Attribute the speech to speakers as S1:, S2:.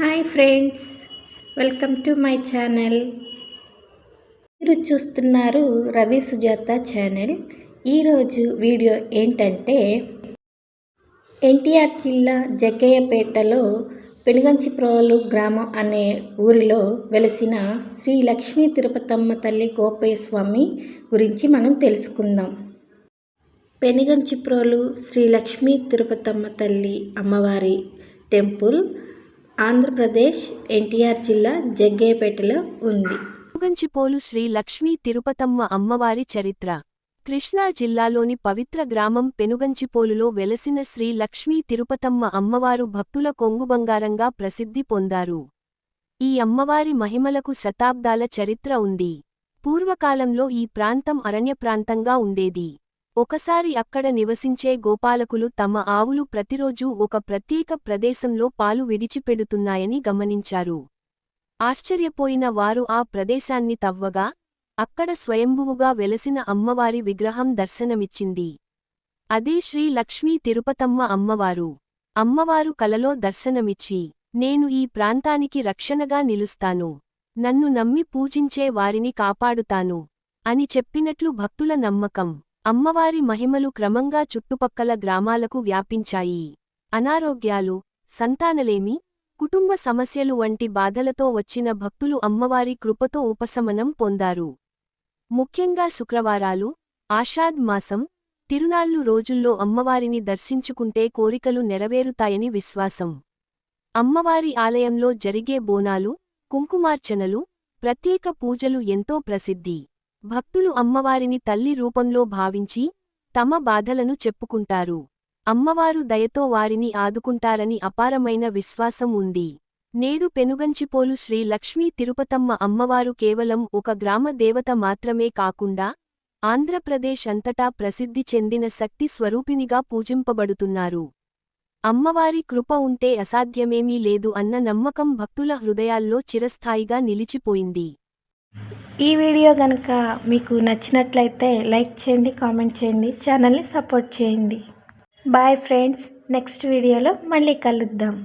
S1: Hi friends welcome to my channel. మీరు చూస్తున్నారు Ravi Sujatha channel. ఈరోజు వీడియో ఏంటంటే ఎన్టీఆర్ జిల్లా జగ్గయ్యపేటలో పెనుగంచిప్రోలు గ్రామం అనే ఊరిలో వెలసిన శ్రీ లక్ష్మీ తిరుపతమ్మ తల్లి గోపయ్య స్వామి గురించి మనం తెలుసుకుందాం. పెనుగంచిప్రోలు శ్రీ లక్ష్మీ తిరుపతమ్మ తల్లి అమ్మవారి టెంపుల్ ఆంధ్రప్రదేశ్ ఎన్టీఆర్ జిల్లా జగ్గేపేటలో ఉంది.
S2: ముగంచిపోలు శ్రీ లక్ష్మీ తిరుపతమ్మ అమ్మవారి చరిత్ర. కృష్ణా జిల్లాలోని పవిత్ర గ్రామం పెనుగంచిపోలులో వెలసిన శ్రీ లక్ష్మీ తిరుపతమ్మ అమ్మవారు భక్తుల కొంగుబంగారంగా ప్రసిద్ధి పొందారు. ఈ అమ్మవారి మహిమలకు శతాబ్దాల చరిత్ర ఉంది. పూర్వకాలంలో ఈ ప్రాంతం అరణ్య ప్రాంతంగా ఉండేది. ఒకసారి అక్కడ నివసించే గోపాలకులు తమ ఆవులు ప్రతిరోజూ ఒక ప్రత్యేక ప్రదేశంలో పాలు విడిచిపెడుతున్నాయని గమనించారు. ఆశ్చర్యపోయిన వారు ఆ ప్రదేశాన్ని తవ్వగా అక్కడ స్వయంభువుగా వెలసిన అమ్మవారి విగ్రహం దర్శనమిచ్చింది. అదే శ్రీ లక్ష్మీ తిరుపతమ్మ అమ్మవారు. అమ్మవారు కలలో దర్శనమిచ్చి నేను ఈ ప్రాంతానికి రక్షణగా నిలుస్తాను. నన్ను నమ్మి పూజించే వారిని కాపాడుతాను. అని చెప్పినట్లు భక్తుల నమ్మకం. అమ్మవారి మహిమలు క్రమంగా చుట్టుపక్కల గ్రామాలకు వ్యాపించాయి. అనారోగ్యాలు సంతానలేమి కుటుంబ సమస్యలు వంటి బాధలతో వచ్చిన భక్తులు అమ్మవారి కృపతో ఉపశమనం పొందారు. ముఖ్యంగా శుక్రవారాలు ఆషాఢ్ మాసం తిరునాళ్ళు రోజుల్లో అమ్మవారిని దర్శించుకుంటే కోరికలు నెరవేరుతాయని విశ్వాసం. అమ్మవారి ఆలయంలో జరిగే బోనాలు కుంకుమార్చనలు ప్రత్యేక పూజలు ఎంతో ప్రసిద్ధి. భక్తులు అమ్మవారిని తల్లి రూపంలో భావించి తమ బాధలను చెప్పుకుంటారు. అమ్మవారు దయతో వారిని ఆదుకుంటారని అపారమైన విశ్వాసం ఉంది. నేడు పెనుగంచిపోలు శ్రీ లక్ష్మీ తిరుపతమ్మ అమ్మవారు కేవలం ఒక గ్రామ దేవత మాత్రమే కాకుండా ఆంధ్రప్రదేశ్ అంతటా ప్రసిద్ధి చెందిన శక్తి స్వరూపినిగా పూజింపబడుతున్నారు. అమ్మవారి కృప ఉంటే అసాధ్యమేమీ లేదు అన్న నమ్మకం భక్తుల హృదయాల్లో చిరస్థాయిగా నిలిచిపోయింది.
S1: ఈ వీడియో కనుక మీకు నచ్చినట్లయితే లైక్ చేయండి కామెంట్ చేయండి ఛానల్ని సపోర్ట్ చేయండి. బాయ్ ఫ్రెండ్స్ నెక్స్ట్ వీడియోలో మళ్ళీ కలుద్దాం.